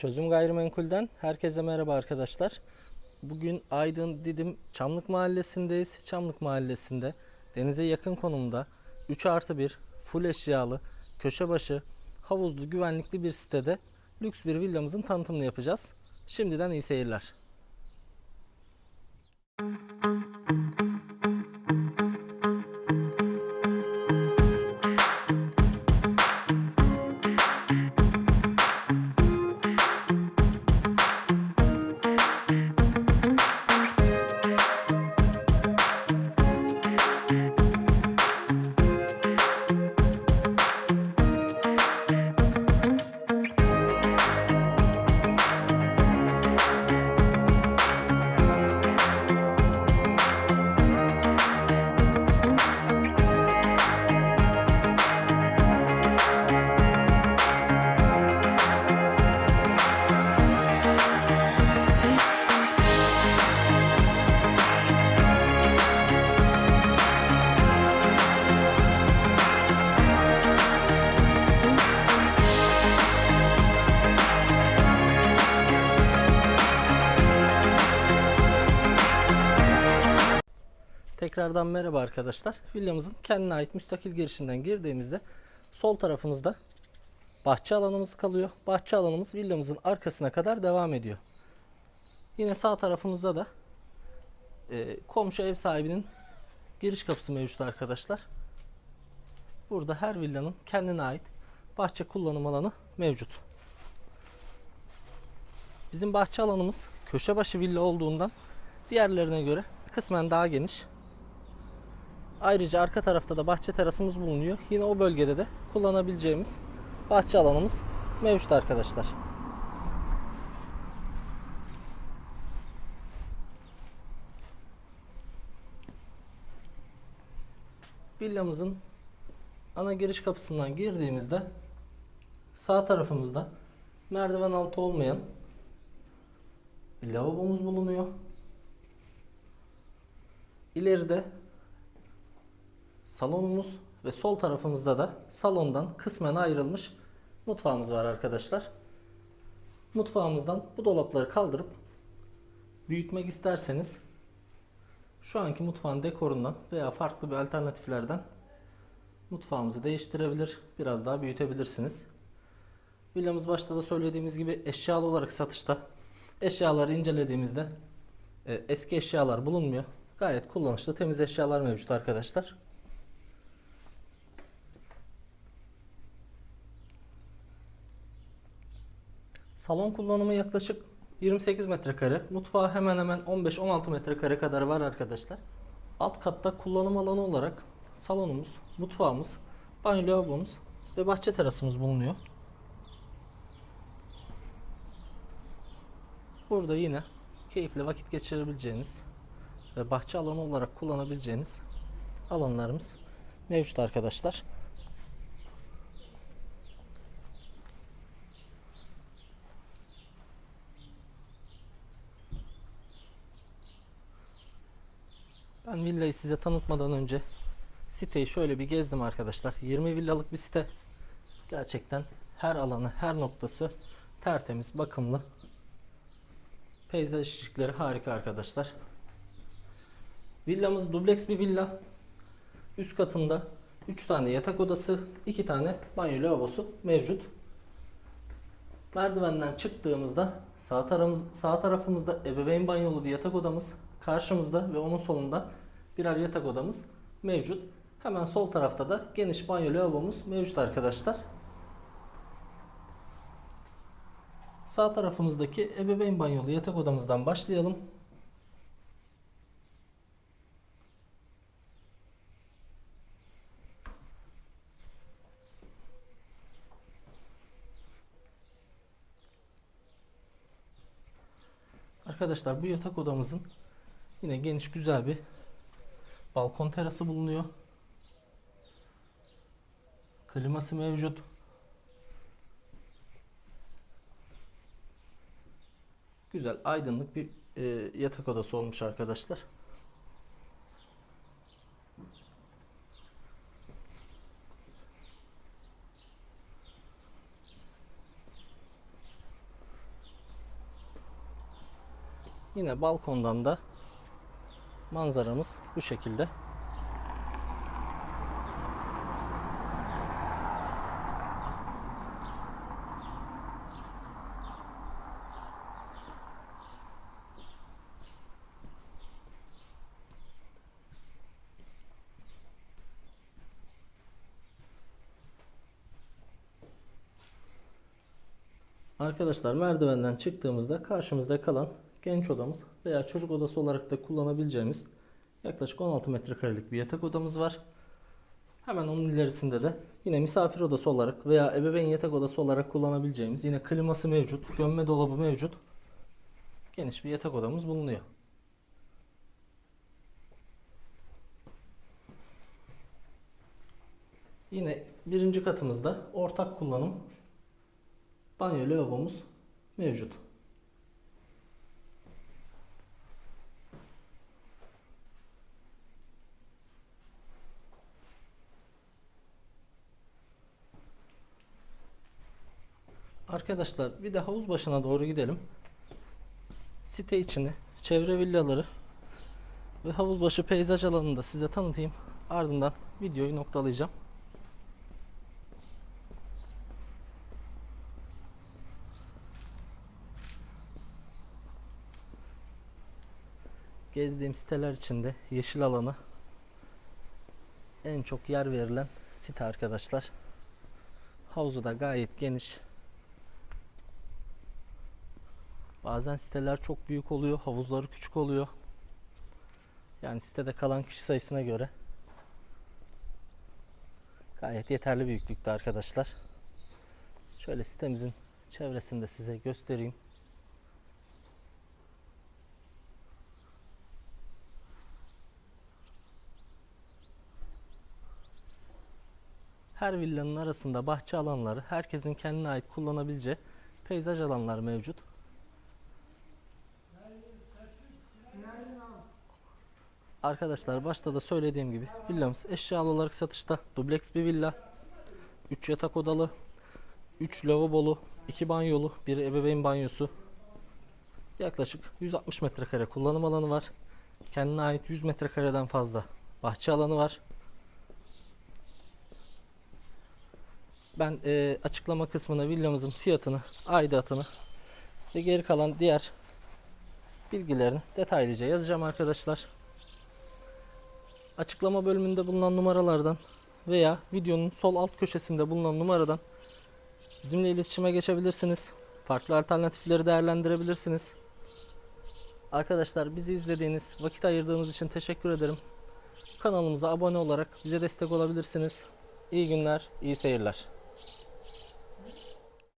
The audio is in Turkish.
Çözüm Gayrimenkul'den herkese merhaba arkadaşlar. Bugün Aydın Didim Çamlık Mahallesi'ndeyiz. Çamlık Mahallesi'nde denize yakın konumda 3 artı 1 full eşyalı, köşe başı, havuzlu, güvenlikli bir sitede lüks bir villamızın tanıtımını yapacağız. Şimdiden iyi seyirler. Tekrardan merhaba arkadaşlar. Villamızın kendine ait müstakil girişinden girdiğimizde sol tarafımızda bahçe alanımız kalıyor. Bahçe alanımız villamızın arkasına kadar devam ediyor. Yine sağ tarafımızda da e, komşu ev sahibinin giriş kapısı mevcut arkadaşlar. Burada her villanın kendine ait bahçe kullanım alanı mevcut. Bizim bahçe alanımız köşe başı villa olduğundan diğerlerine göre kısmen daha geniş. Ayrıca arka tarafta da bahçe terasımız bulunuyor. Yine o bölgede de kullanabileceğimiz bahçe alanımız mevcut arkadaşlar. Villamızın ana giriş kapısından girdiğimizde sağ tarafımızda merdiven altı olmayan bir lavabomuz bulunuyor. İleride salonumuz ve sol tarafımızda da salondan kısmen ayrılmış mutfağımız var arkadaşlar. Mutfağımızdan bu dolapları kaldırıp büyütmek isterseniz şu anki mutfağın dekorundan veya farklı bir alternatiflerden mutfağımızı değiştirebilir, biraz daha büyütebilirsiniz. Villamız başta da söylediğimiz gibi eşyalı olarak satışta. Eşyaları incelediğimizde e, eski eşyalar bulunmuyor. Gayet kullanışlı temiz eşyalar mevcut arkadaşlar. Salon kullanımı yaklaşık 28 metrekare. Mutfağı hemen hemen 15-16 metrekare kadar var arkadaşlar. Alt katta kullanım alanı olarak salonumuz, mutfağımız, banyo lavabomuz ve bahçe terasımız bulunuyor. Burada yine keyifli vakit geçirebileceğiniz ve bahçe alanı olarak kullanabileceğiniz alanlarımız mevcut arkadaşlar. Ben villayı size tanıtmadan önce siteyi şöyle bir gezdim arkadaşlar. 20 villalık bir site. Gerçekten her alanı, her noktası tertemiz, bakımlı. Peyzaj ışıkları harika arkadaşlar. Villamız dubleks bir villa. Üst katında 3 tane yatak odası, 2 tane banyo lavabosu mevcut. Merdivenden çıktığımızda sağ, tarafımız, sağ tarafımızda ebeveyn banyolu bir yatak odamız, karşımızda ve onun solunda birer yatak odamız mevcut. Hemen sol tarafta da geniş banyo lavabomuz mevcut arkadaşlar. Sağ tarafımızdaki ebeveyn banyolu yatak odamızdan başlayalım. Arkadaşlar bu yatak odamızın yine geniş güzel bir balkon terası bulunuyor. Kliması mevcut. Güzel aydınlık bir e, yatak odası olmuş arkadaşlar. Yine balkondan da manzaramız bu şekilde. Arkadaşlar merdivenden çıktığımızda karşımızda kalan genç odamız veya çocuk odası olarak da kullanabileceğimiz yaklaşık 16 metrekarelik bir yatak odamız var. Hemen onun ilerisinde de yine misafir odası olarak veya ebeveyn yatak odası olarak kullanabileceğimiz yine kliması mevcut, gömme dolabı mevcut geniş bir yatak odamız bulunuyor. Yine birinci katımızda ortak kullanım banyo lavabomuz mevcut. Arkadaşlar bir de havuz başına doğru gidelim. Site içini, çevre villaları ve havuz başı peyzaj alanını da size tanıtayım. Ardından videoyu noktalayacağım. gezdiğim siteler içinde yeşil alanı en çok yer verilen site arkadaşlar. Havuzu da gayet geniş. Bazen siteler çok büyük oluyor, havuzları küçük oluyor. Yani sitede kalan kişi sayısına göre gayet yeterli büyüklükte arkadaşlar. Şöyle sitemizin çevresini de size göstereyim. Her villanın arasında bahçe alanları, herkesin kendine ait kullanabileceği peyzaj alanları mevcut. Arkadaşlar başta da söylediğim gibi villamız eşyalı olarak satışta. Dubleks bir villa. 3 yatak odalı, 3 lavabolu, 2 banyolu, bir ebeveyn banyosu. Yaklaşık 160 metrekare kullanım alanı var. Kendine ait 100 metrekareden fazla bahçe alanı var. Ben e, açıklama kısmına villamızın fiyatını, aidatını ve geri kalan diğer bilgilerini detaylıca yazacağım arkadaşlar. Açıklama bölümünde bulunan numaralardan veya videonun sol alt köşesinde bulunan numaradan bizimle iletişime geçebilirsiniz. Farklı alternatifleri değerlendirebilirsiniz. Arkadaşlar bizi izlediğiniz, vakit ayırdığınız için teşekkür ederim. Kanalımıza abone olarak bize destek olabilirsiniz. İyi günler, iyi seyirler.